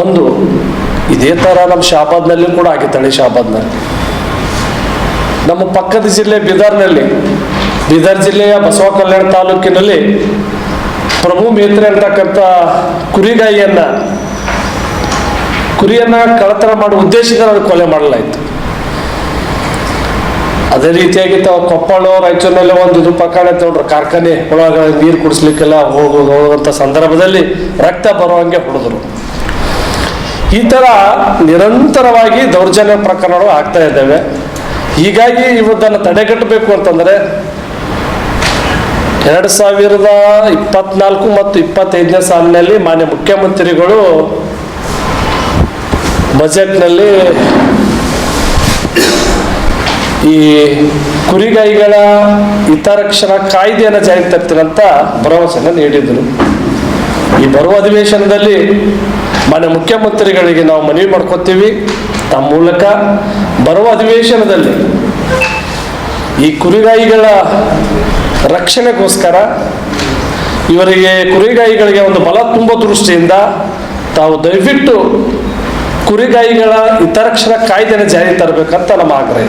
ಒಂದು, ಇದೇ ಥರ ನಮ್ಮ ಶಾಬಾದ್ನಲ್ಲಿ ಕೂಡ ಆಗಿತ್ತಳೆ ಶಹಾಬಾದ್ನಲ್ಲಿ ಶಾಬಾದ್ನಲ್ಲಿ ನಮ್ಮ ಪಕ್ಕದ ಜಿಲ್ಲೆ ಬೀದರ್ನಲ್ಲಿ, ಬೀದರ್ ಜಿಲ್ಲೆಯ ಬಸವ ಕಲ್ಯಾಣ ತಾಲೂಕಿನಲ್ಲಿ ಪ್ರಭು ಮೇತ್ರೆ ಅಂತಕ್ಕಂಥ ಕುರಿಗಾಯಿಯನ್ನ, ಕುರಿಯನ್ನ ಕಳತನ ಮಾಡುವ ಉದ್ದೇಶದಿಂದ ನಾನು ಕೊಲೆ ಮಾಡಲಾಯಿತು. ಅದೇ ರೀತಿಯಾಗಿ ತಾವು ಕೊಪ್ಪಳ, ರಾಯಚೂರಿನಲ್ಲಿ ಒಂದು ಇದು ಪ್ರಕರಣ ತಗೊಂಡ್ರು ಕಾರ್ಖಾನೆ ಒಳಗೆ ನೀರು ಕುಡಿಸ್ಲಿಕ್ಕೆಲ್ಲ ಹೋಗುವಂತ ಸಂದರ್ಭದಲ್ಲಿ ರಕ್ತ ಬರೋ ಹಾಗೆ ಹೊಡೆದ್ರು. ಈ ಥರ ನಿರಂತರವಾಗಿ ದೌರ್ಜನ್ಯ ಪ್ರಕರಣಗಳು ಆಗ್ತಾ ಇದ್ದಾವೆ. ಹೀಗಾಗಿ ಇವುದನ್ನು ತಡೆಗಟ್ಟಬೇಕು ಅಂತಂದರೆ ಎರಡು ಸಾವಿರದ ಇಪ್ಪತ್ನಾಲ್ಕು ಮತ್ತು ಇಪ್ಪತ್ತೈದನೇ ಸಾಲಿನಲ್ಲಿ ಮಾನ್ಯ ಮುಖ್ಯಮಂತ್ರಿಗಳು ಬಜೆಟ್ನಲ್ಲಿ ಈ ಕುರಿಗಾಯಿಗಳ ಹಿತರಕ್ಷಣಾ ಕಾಯ್ದೆಯನ್ನು ಜಾರಿಗೆ ತರ್ತೀರಂತ ಭರವಸೆಯನ್ನು ನೀಡಿದರು. ಈ ಬರುವ ಅಧಿವೇಶನದಲ್ಲಿ ಮಾನ್ಯ ಮುಖ್ಯಮಂತ್ರಿಗಳಿಗೆ ನಾವು ಮನವಿ ಮಾಡ್ಕೊತೀವಿ. ತಮ್ಮ ಮೂಲಕ ಬರುವ ಅಧಿವೇಶನದಲ್ಲಿ ಈ ಕುರಿಗಾಯಿಗಳ ರಕ್ಷಣೆಗೋಸ್ಕರ ಇವರಿಗೆ ಕುರಿಗಾಯಿಗಳಿಗೆ ಒಂದು ಬಲ ತುಂಬೋ ದೃಷ್ಟಿಯಿಂದ ತಾವು ದಯವಿಟ್ಟು ಕುರಿಗಾಯಿಗಳ ಹಿತರಕ್ಷಣಾ ಕಾಯ್ದೆನ ಜಾರಿ ತರಬೇಕಂತ ನಮ್ಮ ಆಗ್ರಹ